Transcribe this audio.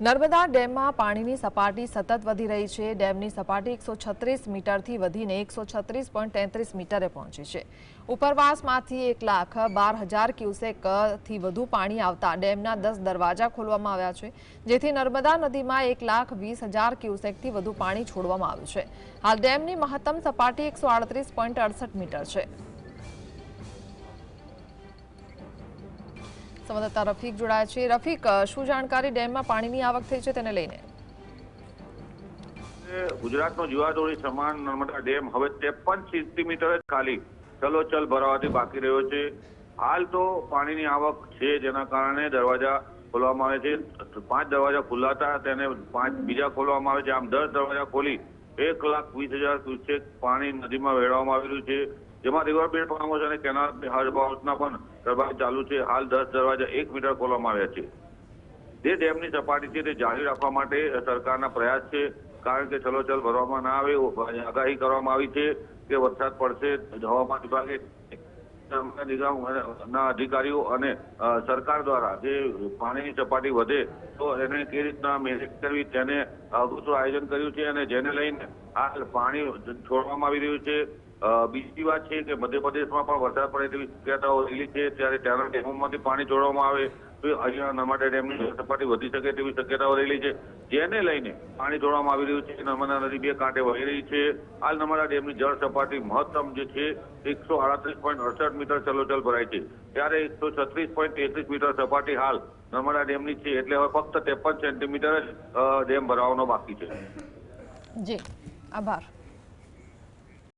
નર્મદા ડેમમાં પાણીની સપાટી સતત વધી રહી છે. ડેમની સપાટી એકસો છત્રીસ મીટરથી વધીને એકસો છત્રીસ પોઈન્ટ તેત્રીસ મીટરે પહોંચી છે. ઉપરવાસમાંથી એક લાખ બાર હજાર ક્યુસેકથી વધુ પાણી આવતા ડેમના દસ દરવાજા ખોલવામાં આવ્યા છે, જેથી નર્મદા નદીમાં એક લાખ વીસ હજાર ક્યુસેકથી વધુ પાણી છોડવામાં આવ્યું છે. હાલ ડેમની મહત્તમ સપાટી એકસો આડત્રીસ પોઈન્ટ અડસઠ મીટર છે. સંવાદદાતા રફીક જોડાયા છે. રફીક શું જાણકારી? ડેમમાં પાણીની આવક થઈ છે તેને લઈને. ગુજરાતનો જીવાદોરી સમાન નર્મદા ડેમ હવે ત્રેપન સેન્ટીમીટર જ ખાલી ચલોચલ ભરાવાથી બાકી રહ્યો છે. હાલ તો પાણીની આવક છે જેના કારણે દરવાજા ખોલવામાં આવે છે. પાંચ દરવાજા ખુલ્લા હતા, તેને પાંચ બીજા ખોલવામાં આવે છે. આમ દસ દરવાજા ખોલી એક લાખ વીસ હજાર ક્યુસેક પાણી નદીમાં વેળવામાં આવેલું છે. જેમાં રિવરબેડ ફાર્મ હાઉસ અને કેનાલ હાઉસ હાઉસના પણ દરવાજા ચાલુ છે. હાલ દસ દરવાજા એક મીટર ખોલવામાં આવ્યા છે. જે ડેમની સપાટી છે તે જાળવી રાખવા માટે સરકારના પ્રયાસ છે. કારણ કે ચલોચલ ભરવામાં ના આવે આગાહી કરવામાં આવી છે કે વરસાદ પડશે. હવામાન વિભાગે નિગમના અધિકારીઓ અને સરકાર દ્વારા જે પાણીની સપાટી વધે, તો એને કેવી રીતના મેનેજ કરવી તેને અગોતરું આયોજન કર્યું છે અને જેને લઈને આ પાણી છોડવામાં આવી રહ્યું છે. બીજી વાત છે કે મધ્યપ્રદેશમાં પણ વરસાદ પડે તેવી શક્યતાઓ રહેલી છે. ત્યારે ત્યાંના ડેમોમાંથી પાણી છોડવામાં આવે તો અહીંયા નર્મદા ડેમની સપાટી વધી શકે તેવી શક્યતાઓ રહેલી છે. જેને લઈને પાણી જોડવામાં આવી રહ્યું છે. નર્મદા નદી બે કાંઠે વહી રહી છે. હાલ નર્મદા ડેમની જળ સપાટી મહત્તમ જે છે, એકસો આડત્રીસ પોઈન્ટ અડસઠ મીટર ચલોચલ ભરાય છે. ત્યારે એકસો છત્રીસ પોઈન્ટ તેત્રીસ મીટર સપાટી હાલ નર્મદા ડેમની છે. એટલે હવે ફક્ત ત્રેપન સેન્ટીમીટર જ ડેમ ભરાવાનો બાકી છે. જી. આભાર.